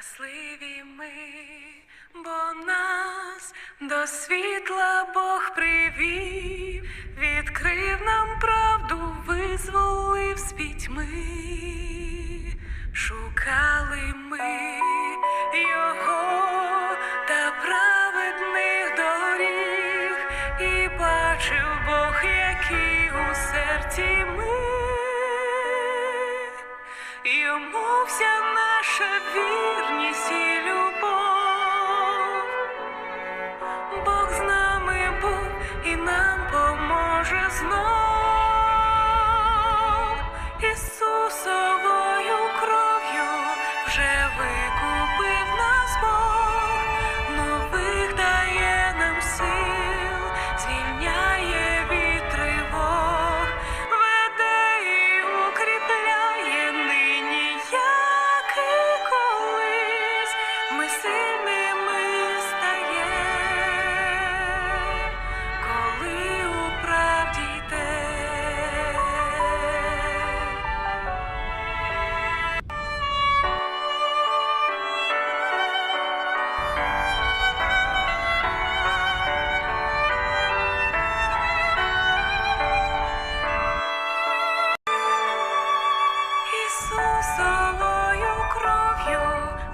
Щасливі ми, бо нас до світла Бог привів, відкрив нам правду, визволив з пітьми. Шукали ми його та праведних доріг, і бачив Бог, які у серці Ісусовою кров'ю вже викупив нас Бог, нових дає нам сил, звільняє від веде і укріпляє нині, як колись. Ми сильними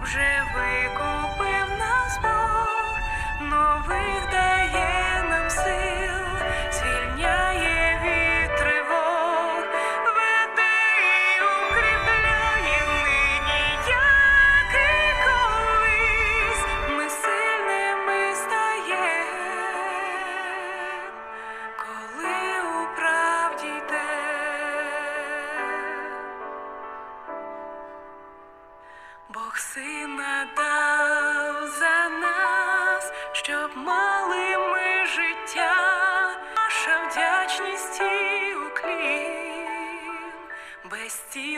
вже Бог сина дав за нас, щоб мали ми життя, наша вдячність і уклін безцінна.